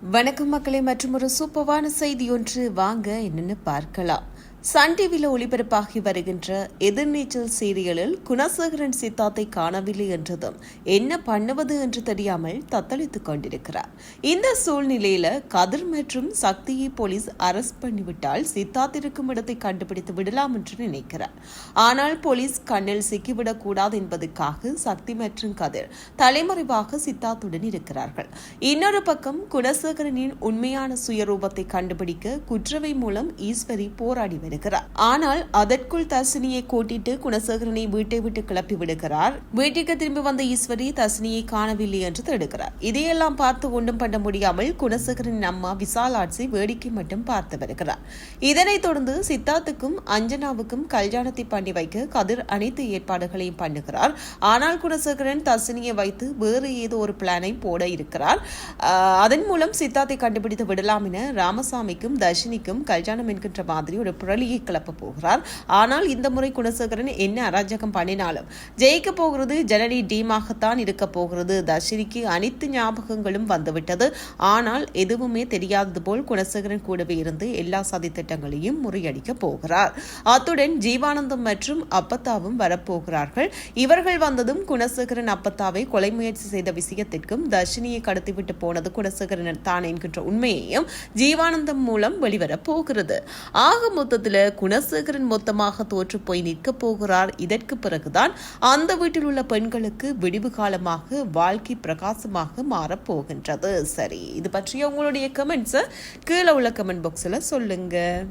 வணக்கம் மக்களே மற்றும் ஒரு சூப்பரான செய்தி ஒன்று. வாங்க என்னன்னு பார்க்கலாம். சன் டிவியில் ஒளிபரப்பாகி வருகின்ற எதிர்நீச்சல் சீரியலில் குணசேகரன் சித்தாத்தை காணவில்லை என்றதும் என்ன பண்ணுவது என்று தெரியாமல் தத்தளித்துக் கொண்டிருக்கிறார். இந்த சூழ்நிலையில கதிர் மற்றும் சக்தியை போலீஸ் அரெஸ்ட் பண்ணிவிட்டால் சித்தார்த் இருக்கும் இடத்தை கண்டுபிடித்து விடலாம் என்று நினைக்கிறார். ஆனால் போலீஸ் கண்ணில் சிக்கிவிடக் கூடாது என்பதற்காக சக்தி மற்றும் கதிர் தலைமறைவாக சித்தார்த்துடன் இருக்கிறார்கள். இன்னொரு பக்கம் குணசேகரனின் உண்மையான சுயரூபத்தை கண்டுபிடிக்க குற்றவை மூலம் ஈஸ்வரி போராடி வருகிறார் ஆனால் அதற்குள் தர்சினியை கூட்டிட்டு குணசேகரனை வீட்டை விட்டு கிளப்பி விடுகிறார். வீட்டுக்கு திரும்பி வந்த ஈஸ்வரி தர்சினியை காணவில்லை என்று தடுக்கிறார் இதையெல்லாம் பார்த்து ஒன்றும் பண்ண முடியாமல் குணசேகரனின் அம்மா விசாலாட்சி வேடிக்கை மட்டும் பார்த்து வருகிறார். இதனைத் தொடர்ந்து சித்தார்த்துக்கும் அஞ்சனாவுக்கும் கல்யாணத்தை பண்ணி வைக்க கதிர் அனைத்து ஏற்பாடுகளையும் பண்ணுகிறார். ஆனால் குணசேகரன் தர்சினியை வைத்து வேறு ஏதோ ஒரு பிளானை போட இருக்கிறார். அதன் மூலம் சித்தார்த்தை கண்டுபிடித்து விடலாம் என ராமசாமிக்கும் தர்ஷினிக்கும் கல்யாணம் என்கின்ற மாதிரி ஒரு புரளியை கிளப்ப போகிறார். ஆனால் இந்த முறை குணசேகரன் என்ன அராஜகம் பண்ணினாலும் ஜெயிக்க போகிறது ஜனனி டீமாகத்தான் இருக்க போகிறது. தர்ஷினிக்கு அனைத்து ஞாபகங்களும் வந்துவிட்டது. ஆனால் எதுவுமே தெரியாதது போல் குணசேகரன் கூடவே இருந்து எல்லா சதி திட்டங்களையும் முறியடிக்க போகிறார். அத்துடன் ஜீவானந்தம் மற்றும் அப்பத்தாவும் வரப்போகிறார்கள். இவர்கள் வந்ததும் குணசேகரன் அப்பத்தாவை கொலை முயற்சி செய்த விஷயத்திற்கும் தர்ஷினியை கடத்திவிட்டு போனது குணசேகரன் தான் என்கின்ற உண்மையையும் ஜீவானந்தம் மூலம் வெளிவரப் போகிறது. ஆக மொத்தத்தில் குணசேகரன் மொத்தமாக தோற்று போய் நிற்கப் போகிறார். இதற்கு பிறகுதான் அந்த வீட்டில் உள்ள பெண்களுக்கு விடிவு காலமாக வாழ்க்கை பிரகாசமாக மாறப் போகின்றது. சரி இது பற்றிய உங்களுடைய கமெண்ட்ஸை கீழே உள்ள கமெண்ட் பாக்ஸில் சொல்லுங்க.